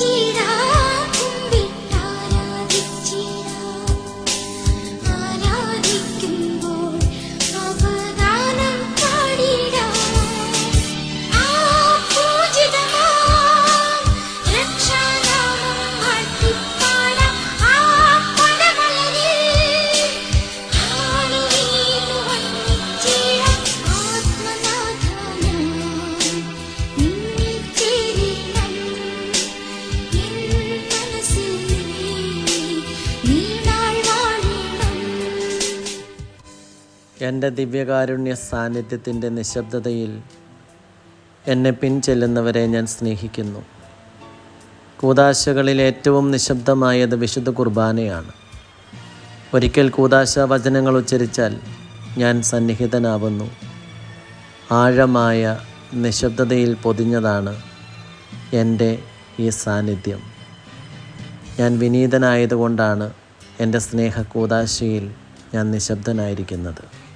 Cheese. എന്റെ ദിവ്യകാരുണ്യ സാന്നിധ്യത്തിന്റെ നിശബ്ദതയിൽ എന്നെ പിൻചെല്ലുന്നവരെ ഞാൻ സ്നേഹിക്കുന്നു. കൂതാശകളിൽ ഏറ്റവും നിശബ്ദമായത് വിശുദ്ധ കുർബാനയാണ്. ഒരിക്കൽ കൂതാശ വചനങ്ങൾ ഉച്ചരിച്ചാൽ ഞാൻ സന്നിഹിതനാവുന്നു. ആഴമായ നിശബ്ദതയിൽ പൊതിഞ്ഞതാണ് എന്റെ ഈ സാന്നിധ്യം. ഞാൻ വിനീതനായതുകൊണ്ടാണ് എന്റെ സ്നേഹ കൂതാശയിൽ ഞാൻ നിശബ്ദനായിരിക്കുന്നത്.